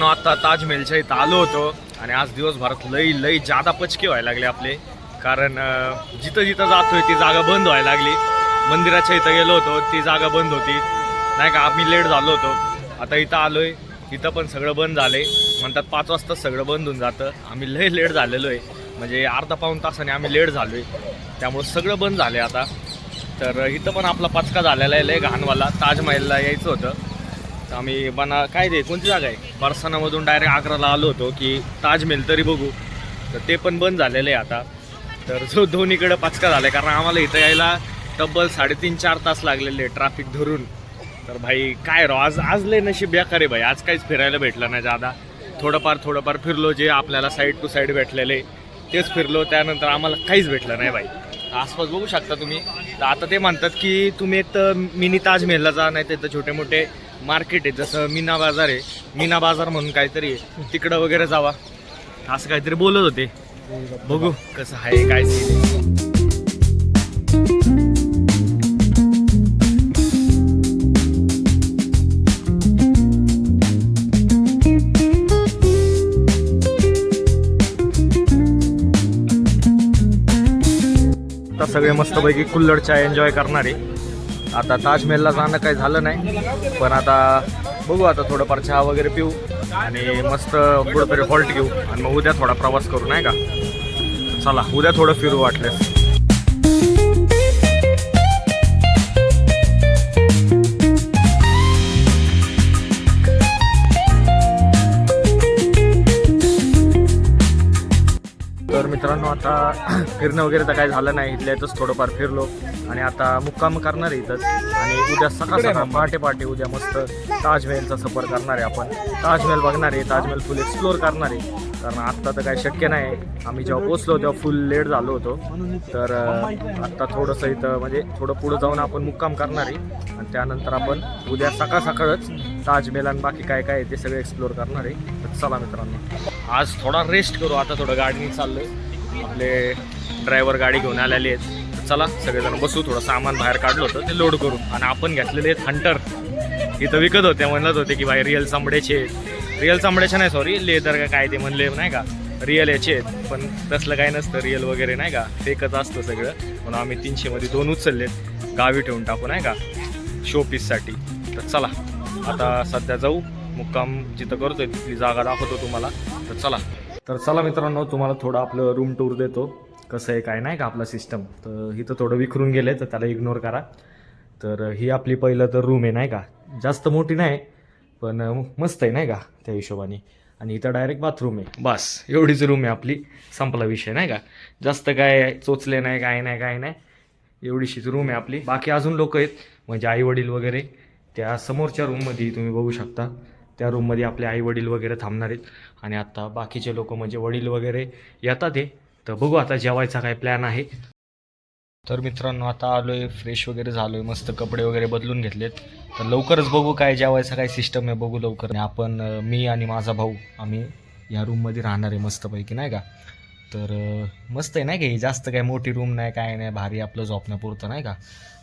मित्रांनो आता ताजमहलच्या इथं आलो होतो आणि आज दिवसभरात लई लई जादा पचके व्हायला लागले आपले. कारण जिथं जिथं जातोय ती जागा बंद व्हायला लागली. मंदिराच्या इथं गेलो होतो ती जागा बंद होती. नाही का आम्ही लेट झालो होतो. आता इथं आलोय इथं पण सगळं बंद झालंय. म्हणतात पाच वाजता सगळं बंद होऊन जातं. आम्ही लय लेट झालेलो आहे म्हणजे अर्धा पाऊन तासाने आम्ही लेट झालोय. त्यामुळं सगळं बंद झाले आता. तर इथं पण आपला पचका झालेला आहे लय घाणवाला. ताजमहलला यायचं होतं. तर आम्ही बना काय ते कोणती जागा आहे? बरसानामधून डायरेक्ट आग्राला आलो होतो की ताजमहल तरी बघू. तर ते पण बंद झालेलं आहे आता. तर जो दोन्हीकडं पचका झाला कारण आम्हाला इथं यायला तब्बल साडेतीन चार तास लागलेले ट्रॅफिक धरून. तर भाई काय राव आज आज लय नशीब बेकार आहे भाई. आज काहीच फिरायला भेटलं नाही जादा थोडंफार थोडंफार फिरलो जे आपल्याला साईड टू साईड भेटलेले तेच फिरलो. त्यानंतर आम्हाला काहीच भेटलं नाही भाई. आसपास बघू शकता तुम्ही. तर आता ते म्हणतात की तुम्ही एक तर मिनी ताजमहलला जा नाही तर छोटे मोठे मार्केट आहे जसं मीना बाजार आहे. मीना बाजार म्हणून काहीतरी आहे. तिकडं वगैरे जावा. असं काहीतरी बोलत होते. बघू कसं आहे काय आता सगळे मस्तपैकी कुल्लड चाय एन्जॉय करणारे. आता ताजमहलला जाणं काही झालं नाही. पण आता बघू आता थोडंफार चहा वगैरे पिऊ आणि मस्त कुठंतरी हॉल्ट घेऊ. आणि मग उद्या थोडा प्रवास करू नाही का? चला उद्या थोडं फिरू वाटलं आता फिरणं वगैरे तर काही झालं नाही. इथल्या इथंच थोडंफार फिरलो. आणि आता मुक्काम करणार आहे इथंच. आणि उद्या सकाळ सकाळ पहाटे पहाटे उद्या मस्त ताजमहलचा सफर करणार आहे आपण. ताजमहल बघणार आहे. ताजमहल फुल एक्सप्लोअर करणार आहे. कारण आत्ता तर काही शक्य नाही. आम्ही जेव्हा पोचलो तेव्हा फुल लेट झालो होतो. तर आत्ता थोडंसं इथं म्हणजे थोडं पुढं जाऊन आपण मुक्काम करणार आहे. आणि त्यानंतर आपण उद्या सकाळ सकाळच ताजमहल आणि बाकी काय काय आहे ते सगळे एक्सप्लोअर करणार आहे. तर चला मित्रांनो. आज थोडा रेस्ट करू. आता थोडं गाडीने चाललोय. आपले ड्रायव्हर गाडी घेऊन आलेले आहेत. तर चला सगळेजण बसू थोडं सामान बाहेर काढलं होतं ते लोड करू आणि आपण घेतलेले आहेत हंटर इथं विकत होते म्हणत होते की बाई रिअल चांबड्याचे रिअल चांबड्याचे नाही सॉरी लेदर का काय ते म्हणले नाही का? रिअल याचे आहेत. पण तसलं काय नसतं रिअल वगैरे नाही का? फेकच असतं सगळं. म्हणून आम्ही तीनशेमध्ये दोन उचललेत. गावी ठेवून टाकू नाही का? शो पीससाठी तर चला आता सध्या जाऊ. मुक्काम जिथं करतोय तिथली जागा दाखवतो तुम्हाला. तर चला. तर चला मित्रांनो तुम्हाला थोडं आपलं रूम टूर देतो. कसं आहे काय नाही का आपला सिस्टम तर इथं थोडं विखरून गेले तर त्याला इग्नोर करा. तर ही आपली पहिलं तर रूम आहे नाही का? जास्त मोठी नाही पण मस्त आहे नाही का त्या हिशोबाने. आणि इथं डायरेक्ट बाथरूम आहे. बस एवढीच रूम आहे आपली. संपला विषय नाही का? जास्त काय चोचले नाही काय नाही काय नाही. एवढीशीच रूम आहे आपली. बाकी अजून लोक आहेत म्हणजे आई वडील वगैरे त्या समोरच्या रूममध्ये तुम्ही बघू शकता. त्या रूममध्ये आपले आई वडील वगैरे थांबणार आहेत. आणि आता बाकीचे लोक म्हणजे वडील वगैरे येतात आहे तर बघू आता जेवायचा काय प्लॅन आहे. तर मित्रांनो आता आलो आहे फ्रेश वगैरे झालो आहे मस्त कपडे वगैरे बदलून घेतलेत. तर लवकरच बघू काय जेवायचा काय सिस्टम आहे बघू लवकर. आपण मी आणि माझा भाऊ आम्ही या रूममध्ये राहणार आहे मस्तपैकी नाही का? तर मस्त आहे नाही का ही? जास्त काय मोठी रूम नाही काय नाही. भारी आपलं झोपण्यापुरतं नाही का?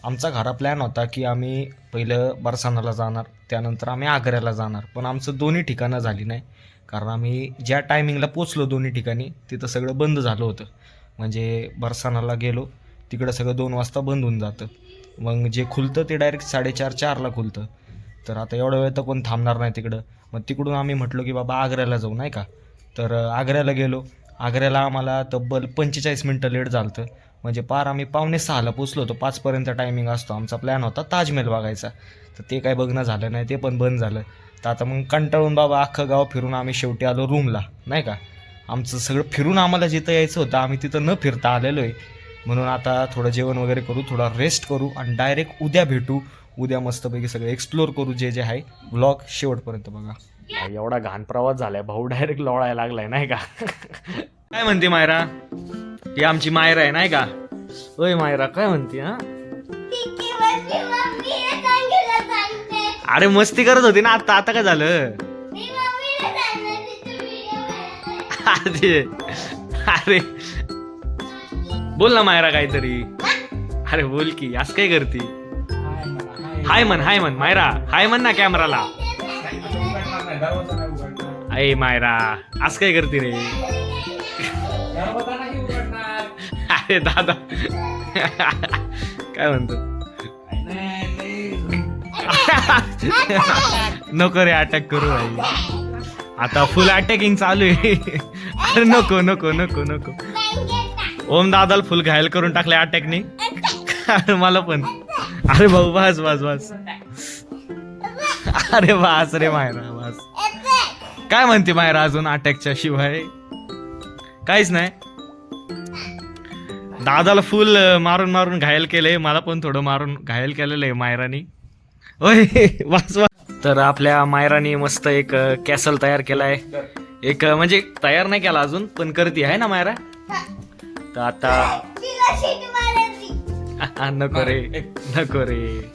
आमचा घरा प्लॅन होता की आम्ही पहिलं बरसानाला जाणार त्यानंतर आम्ही आग्र्याला जाणार. पण आमचं दोन्ही ठिकाणं झाली नाही. कारण आम्ही ज्या टायमिंगला पोचलो दोन्ही ठिकाणी तिथं सगळं बंद झालं होतं. म्हणजे बरसानाला गेलो तिकडं सगळं दोन वाजता बंद होऊन जातं. मग जे खुलतं ते डायरेक्ट साडेचार चारला खुलतं. तर आता एवढा वेळ तर कोण थांबणार नाही तिकडं. मग तिकडून आम्ही म्हटलो की बाबा आग्र्याला जाऊ नाही का? तर आग्र्याला गेलो. आग्र्याला आम्हाला तब्बल पंचेचाळीस मिनटं लेट झालं होतं म्हणजे पार आम्ही पावणे सहाला पोचलो होतो. पाचपर्यंत टायमिंग असतो. आमचा प्लॅन होता ताजमहल बघायचा. तर ते काय बघणं झालं नाही. ते पण बंद झालं. तर आता मग कंटाळून बाबा अख्खं गाव फिरून आम्ही शेवटी आलो रूमला नाही का? आमचं सगळं फिरून आम्हाला जिथं यायचं होतं आम्ही तिथं न फिरता आलेलो आहे म्हणून आता थोडं जेवण वगैरे करू थोडा रेस्ट करू आणि डायरेक्ट उद्या भेटू. उद्या मस्तपैकी सगळं एक्सप्लोअर करू जे जे आहे. ब्लॉग शेवटपर्यंत बघा. एवढा घाण प्रवास झालाय भाऊ डायरेक्ट लोळायला लागलाय नाही का? काय म्हणते मायरा? ही आमची मायरा आहे नाही का? ओय मायरा काय म्हणते हा? अरे मस्ती करत होती ना आता आता काय झालं? अरे अरे. बोल ना मायरा काहीतरी. अरे बोल की आज काय करती? हाय म्हण हाय. म्हण मायरा. हाय म्हण ना कॅमेराला अय मायरा आज काय करते रे? अरे दादा. काय म्हणतो? नको रे अटॅक करू भाई आता फुल अटॅकिंग चालू आहे. अरे नको नको नको नको. ओम दादाला फुल घायल करून टाकले अटॅकने अरे मला पण. अरे भाऊ बस बस बस. अरे वास रे मायरा. काय म्हणते मायरा अजून अटॅकच्या शिवाय? काहीच नाही. दादाला फुल मारून मारून घायल केलंय. मला पण थोडं मारून घायल केलेलं आहे मायरानी. ओय वास तर आपल्या मायरानी मस्त एक कॅसल तयार केलाय. एक म्हणजे तयार नाही केला अजून पण करते आहे ना मायरा? तर आता नको रे नको रे.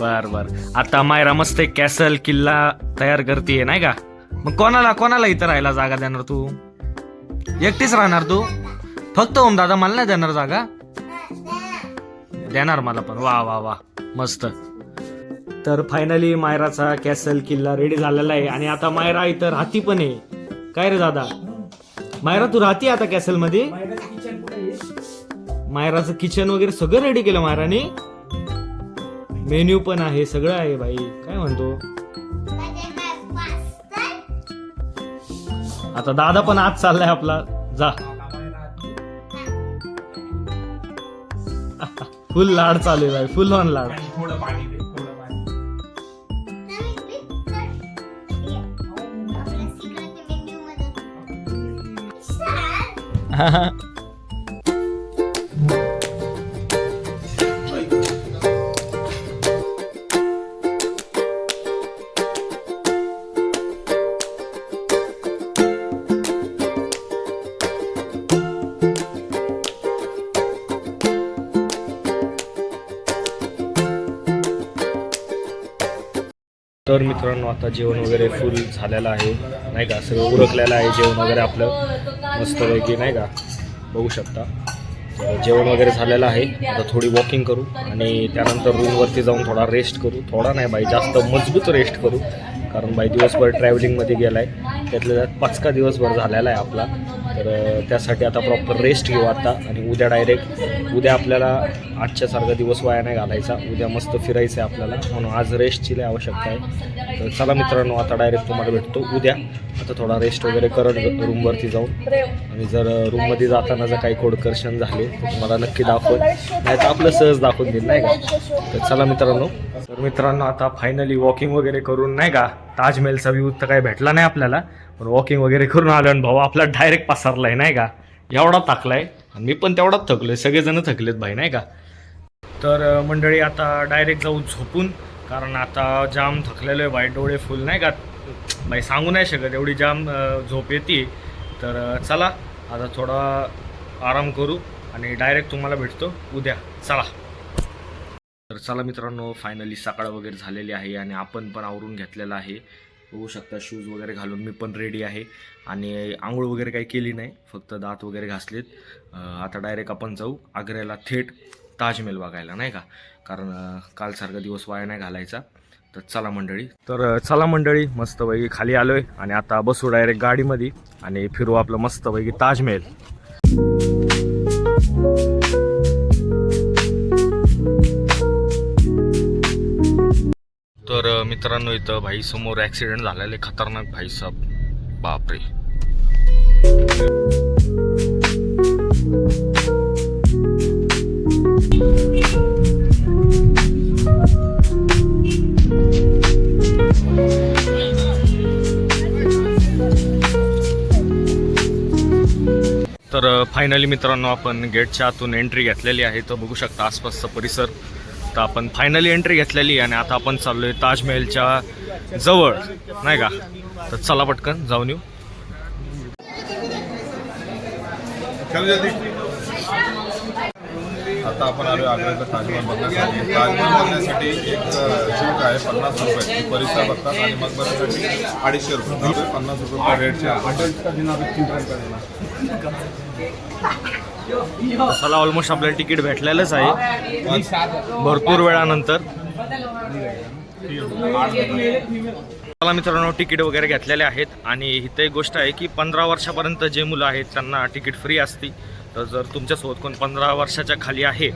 बर बर. आता मायरा मस्त एक कॅसल किल्ला तयार करते नाही का? मग कोणाला कोणाला इथं राहायला जागा देणार तू? एकटीच राहणार तू? फक्त ओम दादा मला नाही देणार जागा? देणार मला पण. वा वा वा. मस्त. तर फायनली मायराचा कॅसल किल्ला रेडी झालेला आहे. आणि आता मायरा इथं राहती पण आहे. काय रे दादा? मायरा तू राहती आता कॅसलमध्ये? मायराचं किचन वगैरे सगळं रेडी केलं मायराने? मेन्यू पण आहे सगळं आहे बाई. काय म्हणतो? आता दादा पण आज चाललाय आपला. जा. फुल लाड चालू आहे बाई फुल ऑन लाड. थोडं तर मित्रांनो आता जेवण वगैरे फुल झालेलं आहे नाही का? सगळं उरकलेलं आहे जेवण वगैरे आपलं मस्तपैकी नाही का? बघू शकता. जेवण वगैरे झालेलं आहे. आता थोडी वॉकिंग करू आणि त्यानंतर रूमवरती जाऊन थोडा रेस्ट करू. थोडा नाही बाई जास्त मजबूत रेस्ट करू. कारण बाई दिवसभर ट्रॅव्हलिंगमध्ये गेला आहे त्यातल्या त्यात पाचका दिवसभर झालेला आहे आपला. तर त्यासाठी आता प्रॉपर रेस्ट घेऊ आता आणि उद्या डायरेक्ट उद्या आपल्याला आजच्यासारखा दिवस वाया नाही घालायचा. उद्या मस्त फिरायचं आहे आपल्याला. म्हणून आज रेस्टची लय आवश्यकता आहे. तर चला मित्रांनो आता डायरेक्ट तुम्हाला भेटतो. उद्या आता थोडा रेस्ट वगैरे करत रूमवरती जाऊन. आणि जर रूममध्ये जाताना जर काही कोडकर्षण झाले तर तुम्हाला नक्की दाखवून नाही तर आपलं सहज दाखवून देईल नाही का? तर चला मित्रांनो. तर मित्रांनो आता फायनली वॉकिंग वगैरे करून नाही का? ताजमहलचा व्ह्यू तर काही भेटला नाही आपल्याला. पण वॉकिंग वगैरे करून आलो आणि भाऊ आपला डायरेक्ट पसरलाय नाही का? एवढा टाकलाय आणि मी पण तेवढाच थकलोय सगळेजण थकलेत भाई नाही का? तर मंडळी आता डायरेक्ट जाऊ झोपून कारण आता जाम थकलेलो आहे बाई डोळे फुल नाही का? बाई सांगू नाही शकत एवढी जाम झोप येते. तर चला आता थोडा आराम करू आणि डायरेक्ट तुम्हाला भेटतो उद्या. चला. तर चला मित्रांनो फायनली सकाळ वगैरे झालेली आहे आणि आपण पण आवरून घेतलेलं आहे. बघू शकता शूज वगैरे घालून मी पण रेडी आहे. आणि आंघोळ वगैरे काही केली नाही फक्त दात वगैरे घासलेत. आता डायरेक्ट आपण जाऊ आग्र्याला थेट ताजमहल बघायला नाही का? कारण कालसारखा दिवस वाया नाही घालायचा. तर चला मंडळी. तर चला मंडळी मस्तपैकी खाली आलोय आणि आता बसू डायरेक्ट गाडीमध्ये आणि फिरू आपलं मस्तपैकी ताजमहल. मित्रांनो इथं भाई समोर ऍक्सिडेंट झालेले खतरनाक भाई साहेब बापरे. तर फायनली मित्रांनो आपण गेटच्या आतून एंट्री घेतलेली आहे. तर बघू शकता आसपासचा परिसर. तर आपण फायनली एंट्री घेतलेली आहे आणि आता आपण चाललोय ताजमहलच्या जवळ नाही का? तर चला पटकन जाऊन येऊ. आता आपण आलो आग्र्याचा ताजमहल बघण्यासाठी. ताजमहल बघण्यासाठी एक शुल्क आहे पन्नास रुपये. परीक्षा परिसर बघतात आणि मग बघण्यासाठी अडीचशे रुपये. पन्नास रुपये रेटचे तसाला ऑलमोस्ट आपल्याला तिकीट भेटलेलंच आहे. भरपूर वेळानंतर. मला मित्रांनो तिकीट वगैरे घेतलेले आहेत. आणि इथे एक गोष्ट आहे की पंधरा वर्षापर्यंत जे मुलं आहेत त्यांना तिकीट फ्री असती. तर जर तुमच्यासोबत कोण पंधरा वर्षाच्या खाली आहे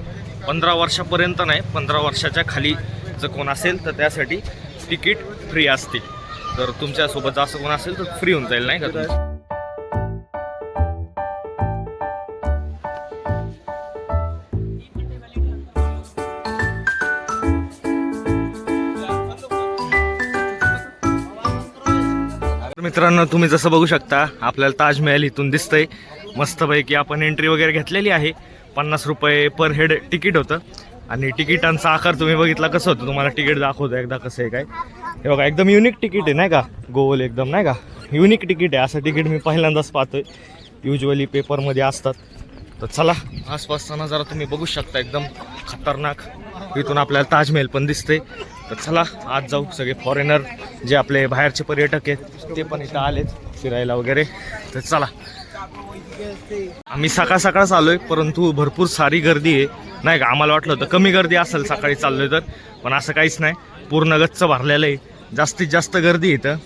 पंधरा वर्षापर्यंत नाही पंधरा वर्षाच्या खाली जर कोण असेल तर त्यासाठी तिकीट फ्री असते. तर तुमच्यासोबत जास्त कोण असेल तर फ्री होऊन जाईल नाही का मित्रांनो तुम्ही जसं बघू शकता आपल्याला ताजमहल इथून दिसतंय. मस्तपैकी आपण एंट्री वगैरे घेतलेली आहे. पन्नास रुपये पर हेड तिकीट होतं. आणि तिकिटांचा आकार तुम्ही बघितला कसं होतं? तुम्हाला तिकीट दाखवतो एकदा कसं आहे काय. हे बघा एकदम युनिक तिकीट आहे नाही का? गोल एकदम नाही का? युनिक तिकीट आहे. असं तिकीट मी पहिल्यांदाच पाहतोय. युजली पेपरमध्ये असतात. तर चला आसपासचा नजारा तुम्ही बघू शकता. एकदम खतरनाक. इथून आपल्याला ताजमहल पण दिसते तर चला आज जाऊ सगळे फॉरेनर जे आपले बाहेरचे पर्यटक आहेत ते पण इथं आलेत फिरायला वगैरे. तर चला. आम्ही सकाळ सकाळच आलोय परंतु भरपूर सारी गर्दी आहे. नाही का आम्हाला वाटलं होतं कमी गर्दी असेल सकाळी चाललोय तर पण असं काहीच नाही. पूर्ण गच्च भरलेलं आहे. जास्तीत जास्त गर्दी इथं.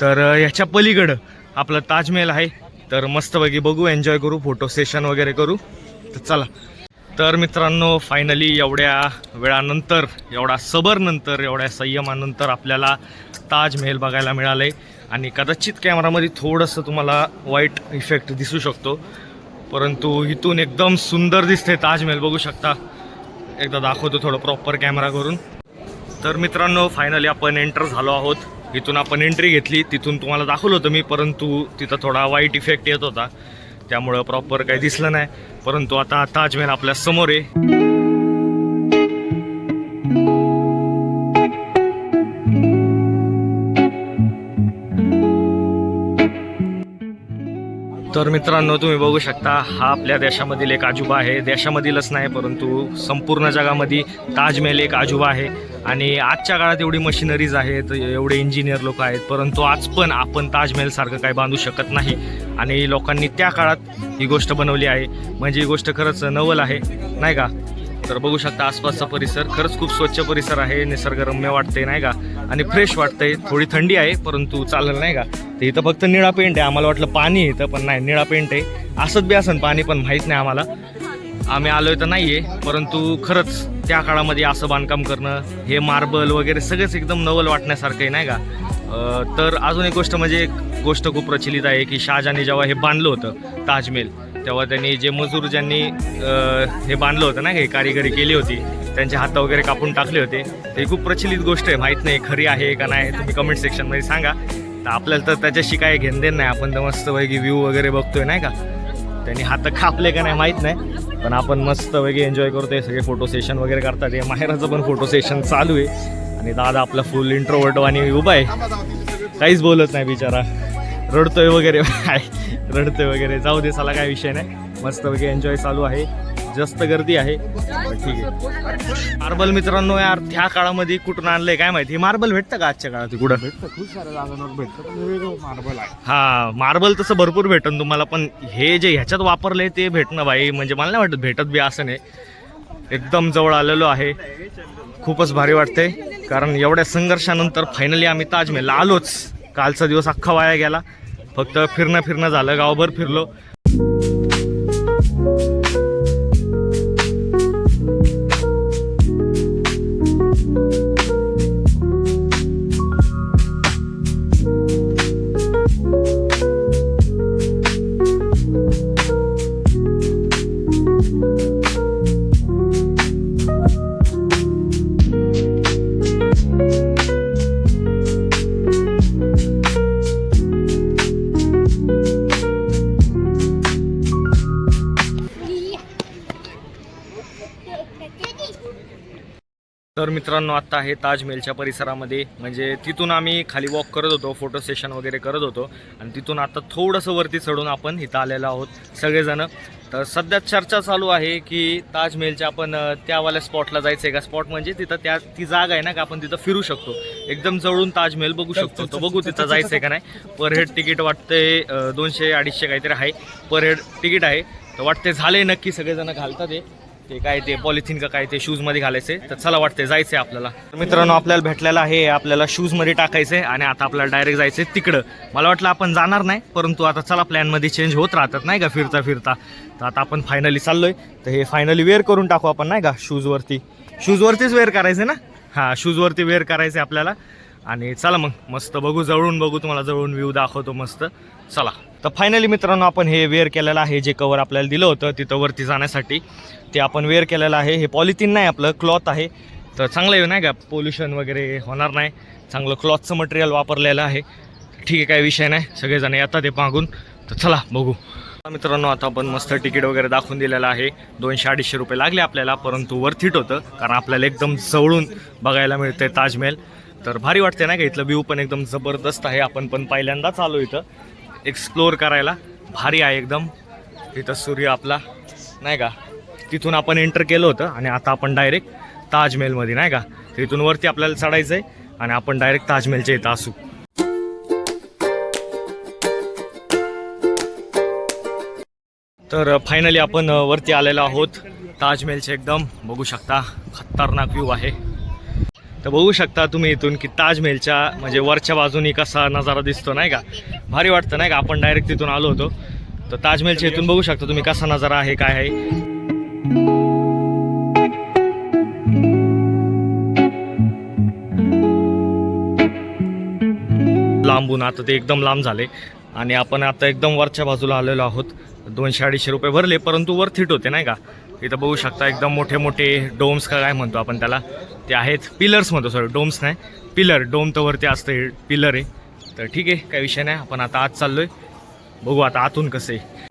तर ह्याच्या पलीकडं आपलं ताजमहल आहे. तर मस्तपैकी बघू एन्जॉय करू फोटो सेशन वगैरे करू. तर चला. तर मित्रांनो फायनली एवढ्या वेळानंतर एवढा सबरनंतर एवढ्या संयमानंतर आपल्याला ताजमहल बघायला मिळालं आहे आणि कदाचित कॅमेरामध्ये थोडंसं तुम्हाला वाईट इफेक्ट दिसू शकतो. परंतु इथून एकदम सुंदर दिसते ताजमहल बघू शकता. एकदा दाखवतो थोडं प्रॉपर कॅमेरा करून. तर मित्रांनो फायनली आपण एंटर झालो आहोत. इथून आपण एंट्री घेतली. तिथून तुम्हाला दाखवलं होतं मी परंतु तिथं थोडा वाईट इफेक्ट येत होता. त्यामुळं प्रॉपर काही दिसलं नाही. परंतु आता ताजमहल आपल्यासमोर आहे. तर मित्रांनो तुम्ही बघू शकता हा आपल्या देशामधील एक आजोबा आहे. देशामधीलच नाही परंतु संपूर्ण जगामध्ये ताजमहल एक आजोबा आहे. आणि आजच्या काळात एवढी मशिनरीज आहेत एवढे इंजिनियर लोक आहेत परंतु आज पण आपण ताजमहल सारखं काही बांधू शकत नाही. आणि लोकांनी त्या काळात ही गोष्ट बनवली आहे. म्हणजे ही गोष्ट खरंच नवल आहे नाही का? तर बघू शकता आसपासचा परिसर खरंच खूप स्वच्छ परिसर आहे निसर्गरम्य वाटते नाही का? आणि फ्रेश वाटतंय. थोडी थंडी आहे परंतु चालेल नाही का? ते इथं फक्त निळा पेंट आहे. आम्हाला वाटलं पाणी आहे इथं पण नाही निळा पेंट आहे. असंच बी असन पाणी पण माहीत नाही आम्हाला. आम्ही आलोय तर नाही आहे परंतु खरंच त्या काळामध्ये असं बांधकाम करणं हे मार्बल वगैरे सगळंच एकदम नवल वाटण्यासारखं आहे नाही का? तर अजून एक गोष्ट म्हणजे एक गोष्ट खूप प्रचलित आहे की शाहजहाने जेव्हा हे बांधलं होतं ताजमहल तेव्हा त्यांनी जे मजूर ज्यांनी हे बांधलं होतं ना हे कारिगरी केली होती त्यांचे हात वगैरे कापून टाकले होते. ते खूप प्रचलित गोष्ट आहे माहीत नाही खरी आहे का नाही तुम्ही कमेंट सेक्शनमध्ये सांगा. तर आपल्याला तर त्याच्याशी काय घेणदेण नाही आपण तर मस्तपैकी व्ह्यू वगैरे बघतोय नाही का? त्यांनी हात कापले का नाही माहीत नाही. पण आपण मस्तपैकी एन्जॉय करतोय सगळे फोटो सेशन वगैरे करतात. हे माहेराचं पण फोटो सेशन चालू आहे. आणि दादा आपला फुल इंट्रोवर्ट आणि उभा आहे. काहीच बोलत नाही बिचारा. रडतोय वगैरे. रडतोय वगैरे जाऊ दे चला काय विषय नाही. मस्तपैकी एन्जॉय चालू आहे. जास्त गर्दी आहे. ठीक आहे. मार्बल मित्रांनो यार त्या काळामध्ये कुठून आणलंय काय माहिती? मार्बल भेटतं का आजच्या काळात कुठं? खूप साऱ्या जागांवर भेटतं मार्बल आहे. हा मार्बल तसं भरपूर भेटन तुम्हाला पण हे जे ह्याच्यात वापरलंय ते भेटणं बाई म्हणजे मला नाही वाटत भेटत बी असं नाही. एकदम जवळ आलेलो आहे. खूपच भारी वाटतंय कारण एवढ्या संघर्षानंतर फायनली आम्ही ताजमहल आलोच. कालचा दिवस अख्खा वाया गेला. फक्त फिरणं फिरणं झालं गावभर फिरलो. तर मित्रांनो आत्ता आहे ताजमहलच्या परिसरामध्ये. म्हणजे तिथून आम्ही खाली वॉक करत होतो फोटो सेशन वगैरे करत होतो. आणि तिथून आता थोडंसं वरती चढून आपण इथं आलेलो आहोत सगळेजण. तर सध्या चर्चा चालू आहे की ताजमहलच्या आपण त्यावाल्या स्पॉटला जायचं आहे का? स्पॉट म्हणजे तिथं त्या ती जागा आहे ना का आपण तिथं फिरू शकतो? एकदम जवळून ताजमहल बघू शकतो. तर बघू तिथं जायचं आहे का नाही? पर हेड तिकीट वाटतंय अं, दोनशे अडीचशे काहीतरी आहे. पर हेड तिकीट आहे. तर वाटते झाले नक्की सगळेजण घालतात ते ते काय ते पॉलिथिन का काय ते शूजमध्ये घालायचे तर चला वाटते जायचंय आपल्याला. तर मित्रांनो आपल्याला भेटलेलं आहे आपल्याला शूजमध्ये टाकायचंय आणि आता आपल्याला डायरेक्ट जायचंय तिकडं. मला वाटलं आपण जाणार नाही परंतु आता चला प्लॅनमध्ये चेंज होत राहतात नाही का फिरता फिरता. तर आता आपण फायनली चाललोय. तर हे फायनली वेअर करून टाकू आपण नाही का शूजवरती शूजवरतीच वेअर करायचे ना? हां शूजवरती वेअर करायचे आपल्याला. आणि चला मग मस्त बघू जवळून बघू तुम्हाला जवळून व्ह्यू दाखवतो मस्त. चला. तर फायनली मित्रांनो आपण हे वेअर केलेलं आहे जे कवर आपल्याला दिलं होतं तिथं वरती जाण्यासाठी. ते आपण वेअर केलेलं आहे. हे पॉलिथिन नाही आपलं क्लॉथ आहे. तर चांगलं आहे नाही का? पोल्युशन वगैरे होणार नाही. चांगलं क्लॉथचं मटेरियल वापरलेलं आहे. ठीक आहे काही विषय नाही. सगळेजण येतात ते मागून. तर चला बघू. मित्रांनो आता आपण मस्त तिकीट वगैरे दाखवून दिलेलं आहे. दोनशे अडीचशे रुपये लागले आपल्याला परंतु वर्थ इट होतं. कारण आपल्याला एकदम जवळून बघायला मिळतंय ताजमहल. तर भारी वाटते ना का? इथलं व्ह्यू पण एकदम जबरदस्त आहे. आपण पण पहिल्यांदाच आलो इथं. एक्सप्लोअर करायला. भारी आहे एकदम. इथं सूर्य आपला नाही का? तिथून आपण एंटर केलं होतं आणि आता आपण डायरेक्ट ताजमहलमध्ये नाही का? तिथून वरती आपल्याला चढायचं आहे आणि आपण डायरेक्ट ताजमहलच्या इथं असू. तर फायनली आपण वरती आलेलो आहोत. ताजमहलचे एकदम बघू शकता खतरनाक व्ह्यू आहे. तर बघू शकता तुम्ही इथून की ताजमहलच्या म्हणजे वरच्या बाजूनी कसा नजारा दिसतो नाही का? भारी वाटतं नाही का? आपण डायरेक्ट तिथून आलो होतो. तर ताजमहलच्या इथून बघू शकता तुम्ही कसा नजारा आहे काय आहे. लांबून आता ते एकदम लांब झाले. आणि आपण आता एकदम वरच्या बाजूला आलेलो आहोत. दोनशे अडीचशे रुपये भरले परंतु वर थिट होते नाही का? इथं बघू शकता एकदम मोठे मोठे डोम्स का काय म्हणतो आपण त्याला. ते आहेत पिलर्स म्हणतो सॉरी डोम्स नाही. पिलर डोम तर वरती असते पिलर आहे. तर ठीक आहे काही विषय नाही. आपण आता आत चाललोय. बघू आता आतून कसं आहे.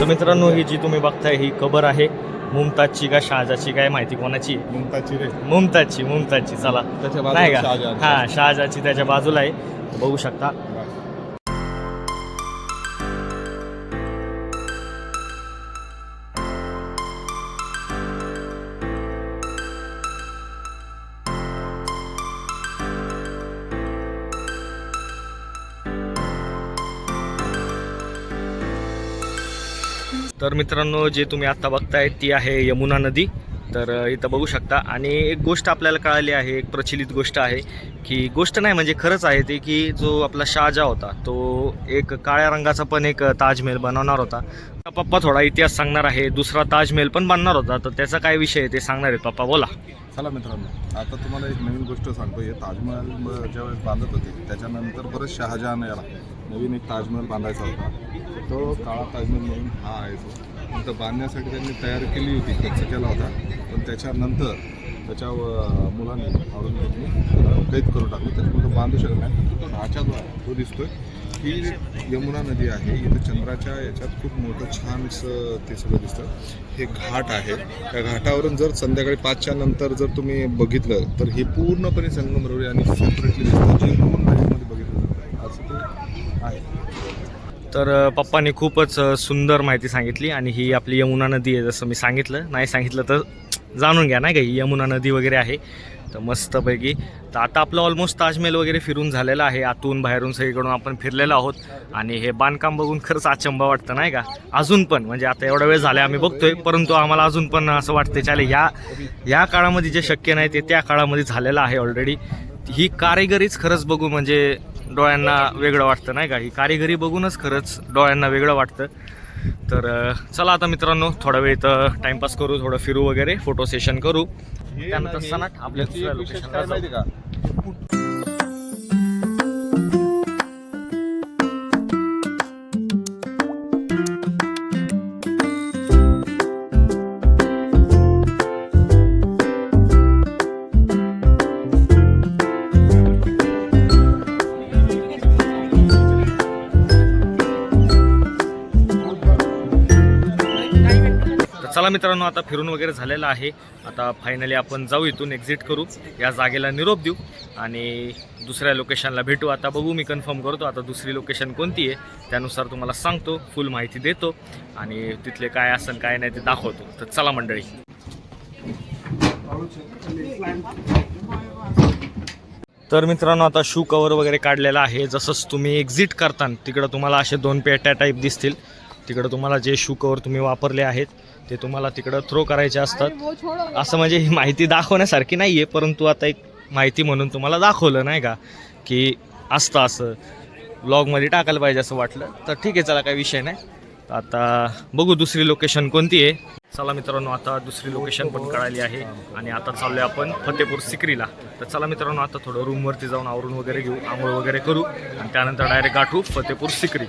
तर मित्रांनो ही जी तुम्ही बघताय ही कबर आहे. मुमताजची का शहाजाची काय माहिती कोणाची? मुमताजची रे. मुमताजची मुमताजची चला. त्याच्या नाही का? शहाजहान. हा शहाजाची त्याच्या बाजूला आहे. बघू शकता. तर मित्रांनो जे तुम्ही आत्ता बघताय ती आहे यमुना नदी. तर इथं बघू शकता. आणि एक गोष्ट आपल्याला कळाली आहे एक प्रचलित गोष्ट आहे की गोष्ट नाही म्हणजे खरंच आहे ते की जो आपला शहाजा होता तो एक काळ्या रंगाचा पण एक ताजमहल बनवणार होता. पप्पा थोडा इतिहास सांगणार आहे दुसरा ताजमहल पण बनणार होता तर त्याचा काय विषय आहे ते सांगणार आहे पप्पा बोला. चला मित्रांनो आता तुम्हाला एक नवीन गोष्ट सांगतो हे ताजमहल ज्यावेळेस बांधत होते त्याच्यानंतर परत शहाजहान याला नवीन एक ताजमहल बांधायचा होता. तो काळा ताजमहल म्हणून हा आहे तो. इथं बांधण्यासाठी त्यांनी तयार केली होती खर्च केला होता. पण त्याच्यानंतर त्याच्या अं, मुलांनी औरंगजेबने कैद करून टाकलं. त्याच्यामुळे तो बांधू शकत नाही. पण ह्याच्याद्वारे तो दिसतोय. ही यमुना नदी आहे इथं चंद्राच्या याच्यात खूप मोठं छानसं ते सगळं दिसतं. हे घाट आहे. त्या घाटावरून जर संध्याकाळी पाचच्या नंतर जर तुम्ही बघितलं तर हे पूर्णपणे संगमरवरी आणि सेपरेटली दिसतं. जे दोन बघितलं जातं असं ते आहे. तर पप्पाने खूपच सुंदर माहिती सांगितली आणि ही आपली यमुना नदी आहे जसं मी सांगितलं. नाही सांगितलं तर जाणून घ्या नाही का? ही यमुना नदी वगैरे आहे. तर मस्तपैकी. तर आता आपलं ऑलमोस्ट ताजमहल वगैरे फिरून झालेलं आहे. आतून बाहेरून सगळीकडून आपण फिरलेलो आहोत. आणि हे बांधकाम बघून खरंच अचंबा वाटतं नाही का? अजून पण म्हणजे आता एवढा वेळ झाला आम्ही बघतोय. परंतु आम्हाला अजून पण असं वाटतं चाले या या काळामध्ये जे शक्य नाही ते त्या काळामध्ये झालेलं आहे ऑलरेडी ही कारिगरीच खरंच बघू म्हणजे डोळ्यांना वेगळं वाटतं नाही का? ही कारिगरी बघूनच खरंच डोळ्यांना वेगळं वाटतं. तर चला आता मित्रांनो थोडा वेळ इथं टाइमपास करू थोडं फिरू वगैरे फोटो सेशन करू. त्यानंतर सनाट आपल्या दुसऱ्या लोकेशनला जाऊ. मित्रांनो आता फिरून वगैरे झालेलं आहे. आता फायनली आपण जाऊ इथून एक्झिट करू. या जागेला निरोप देऊ. आणि दुसऱ्या लोकेशनला भेटू. आता बघू मी कन्फर्म करतो. आता दुसरी लोकेशन कोणती आहे त्यानुसार तुम्हाला सांगतो. फुल माहिती देतो. आणि तिथले काय असेल काय नाही ते दाखवतो. तर चला मंडळी. तर मित्रांनो आता शू कवर वगैरे काढलेला आहे. जसंच तुम्ही एक्झिट करता तिकडं तुम्हाला असे दोन पेट्या टाईप दिसतील. तिकडं तुम्हाला जे शू कवर तुम्ही वापरले आहेत ते तुम्हाला तिकडं थ्रो करायचे असतात. असं म्हणजे ही माहिती दाखवण्यासारखी नाही आहे परंतु आता एक माहिती म्हणून तुम्हाला दाखवलं नाही का? की असतं असं. ब्लॉगमध्ये टाकायला पाहिजे असं वाटलं. तर ठीक आहे चला काही विषय नाही. आता बघू दुसरी लोकेशन कोणती आहे. चला मित्रांनो आता दुसरी लोकेशन पण कळाली आहे. आणि आता चाललोय आपण फतेपूर सिक्रीला. तर चला मित्रांनो आता थोडं रूमवरती जाऊन आवरून वगैरे घेऊ आंघोळ वगैरे करू. आणि त्यानंतर डायरेक्ट गाठू फतेपूर सिक्री.